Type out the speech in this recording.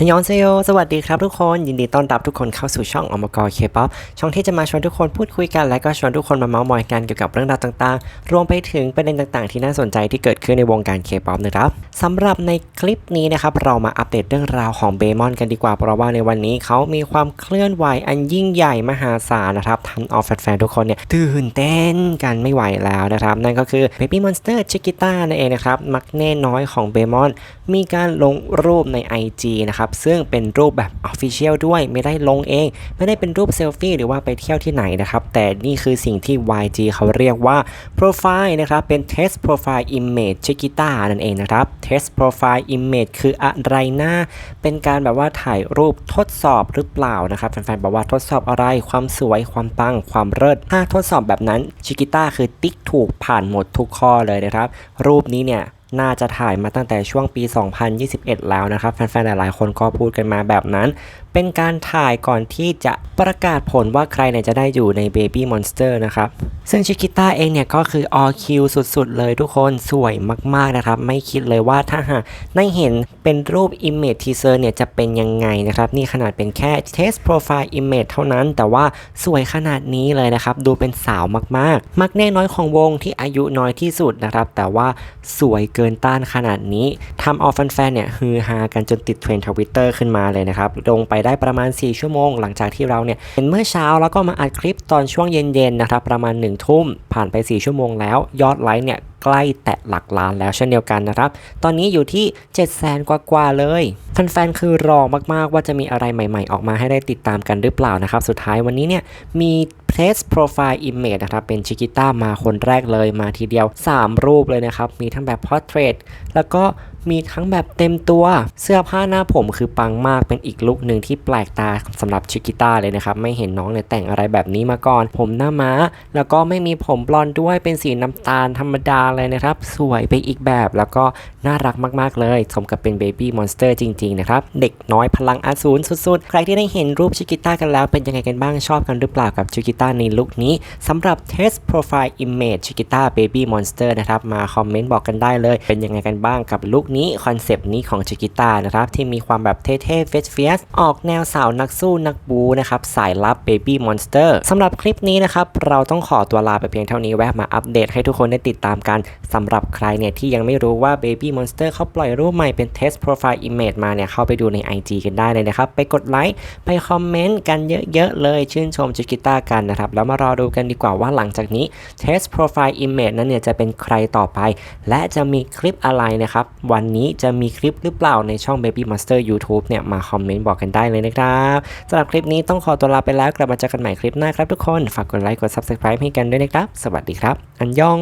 ฮยอนเซโยสวัสดีครับทุกคน ยินดีต้อนรับทุกคนเข้าสู่ช่องอมกรเคป๊อปช่องที่จะมาชวนทุกคนพูดคุยกัน และก็ชวนทุกคนมาเมาส์มอยกันเกี่ยวกับเรื่องราวต่างๆ รวมไปถึงประเด็นต่างๆ ที่น่าสนใจที่เกิดขึ้นในวงการเคป๊อปนะครับสำหรับในคลิปนี้นะครับ เรามาอัปเดตเรื่องราวของเบมอนกันดีกว่า เพราะว่าในวันนี้เขามีความเคลื่อนไหวอันยิ่งใหญ่มหาศาลนะครับทำเอาแฟนๆทุกคนเนี่ยตื่นเต้นกันไม่ไหวแล้วนะครับ นั่นก็คือ Baby Monster Chiquita นั่นเองนะครับมักแน่น้อยของเบมอนมีการลงรูปใน IG นะครับซึ่งเป็นรูปแบบ Official ด้วยไม่ได้ลงเอง ไม่ได้เป็นรูปเซลฟี่หรือว่าไปเที่ยวที่ไหนนะครับ แต่นี่คือสิ่งที่ YG เขาเรียกว่า Profile นะครับ เป็น Test Profile Image Chiquita นั่นเองนะครับ Test Profile Image คืออะไรนะเป็นการแบบว่าถ่ายรูปทดสอบหรือเปล่านะครับแฟนๆบอกว่าทดสอบอะไรความสวยความปังความเลิศถ้าทดสอบแบบนั้น Chiquita คือติ๊กถูกผ่านหมดทุกข้อเลยนะครับ รูปนี้เนี่ย น่าจะถ่ายมาตั้งแต่ช่วงปี 2021 แล้วนะครับ แฟนๆ หลายๆ คนก็พูดกันมาแบบนั้น เป็นการถ่ายก่อนที่จะประกาศผลว่าใครเนี่ยจะได้อยู่ใน Baby Monster นะครับ ซึ่งชิคิต้าเองเนี่ยก็คือ all Q สุดๆ เลยทุกคนสวยมากๆนะครับ ไม่คิดเลยว่าถ้าหากได้เห็นเป็นรูป Image Teaser เนี่ยจะเป็นยังไงนะครับ นี่ขนาดเป็นแค่ Test Profile Image เท่านั้น แต่ว่าสวยขนาดนี้เลยนะครับ ดูเป็นสาวมากๆ มักแน่น้อยของวงที่อายุน้อยที่สุดนะครับ แต่ว่าสวยเกินต้านขนาดนี้ทำเอาแฟนๆเนี่ยฮือฮากันจนติดเทรนด์ทวิตเตอร์ขึ้นมาเลยนะครับลงไปได้ประมาณ 4 ชั่วโมง หลังจากที่เราเนี่ยเห็นเมื่อเช้าแล้วก็มาอัดคลิปตอนช่วงเย็นๆนะครับประมาณ1ทุ่มผ่านไป 4 ชั่วโมงแล้วยอดไลค์เนี่ยใกล้แตะหลักล้านแล้วเช่นเดียวกันนะครับ ตอนนี้อยู่ที่7 0 0 0 0 0กว่าๆเลยแฟนๆคือรอมากๆว่าจะมีอะไรใหม่ๆ ออกมาให้ได้ติดตามกันหรือเปล่านะครับ สุดท้ายวันนี้เนี่ยมี Test Profile Image นะครับ เป็นชิกิต้ามาคนแรกเลยมาทีเดียว 3 รูปเลยนะครับ มีทั้งแบบ Portrait แล้วก็ มีทั้งแบบเต็มตัว เสื้อผ้าหน้าผมคือปังมากเป็นอีกลุคหนึ่งที่แปลกตาสำหรับชิกิต้าเลยนะครับ ไม่เห็นน้องเนี่ยแต่งอะไรแบบนี้มาก่อน ผมหน้าม้า แล้วก็ไม่มีผมบลอนด์ด้วยเป็นสีน้ำตาลธรรมดาเลยนะครับ สวยไปอีกแบบแล้วก็น่ารักมากๆเลย สมกับเป็นเบบี้มอนสเตอร์จริงๆนะครับ เด็กน้อยพลังอาสูรสุดๆ ใครที่ได้เห็นรูปชิกิต้ากันแล้วเป็นยังไงกันบ้างชอบกันหรือเปล่ากับชิกิต้าในลุคนี้สำหรับ Test Profile Image ชิกิต้า Baby Monster นะครับมาคอมเมนต์บอกกันได้เลย เป็นยังไงกันบ้างกับลุคนี้คอนเซปต์นี้ของชิกิต้านะครับที่มีความแบบเท่ๆเฟสเฟียสออกแนวสาวนักสู้นักบูนะครับสายลับ Baby Monster สำหรับคลิปนี้นะครับเราต้องขอตัวลาไปเพียงเท่านี้แวะมาอัปเดตให้ทุกคนได้ติดตามกันสำหรับใครเนี่ยที่ยังไม่รู้ว่า Baby Monster เขาปล่อยรูปใหม่เป็น Test Profile Image มาเนี่ยเข้าไปดูใน IG กันได้เลยนะครับ ไปกดไลค์ ไปคอมเมนต์กันเยอะๆเลย ชื่นชมชิกิต้ากันนะครับ แล้วมารอดูกันดีกว่าว่าหลังจากนี้ Test Profile Image นั้นเนี่ยจะเป็นใครต่อไป และจะมีคลิปอะไรนะครับ วันนี้จะมีคลิปหรือเปล่าในช่อง Baby Monster YouTube เนี่ยมาคอมเมนต์บอกกันได้เลยนะครับสำหรับคลิปนี้ต้องขอตัวลาไปแล้วกลับมาเจอกันใหม่คลิปหน้าครับทุกคน ฝากกดไลค์กด Subscribe ให้กันด้วยนะครับ สวัสดีครับ อันยอง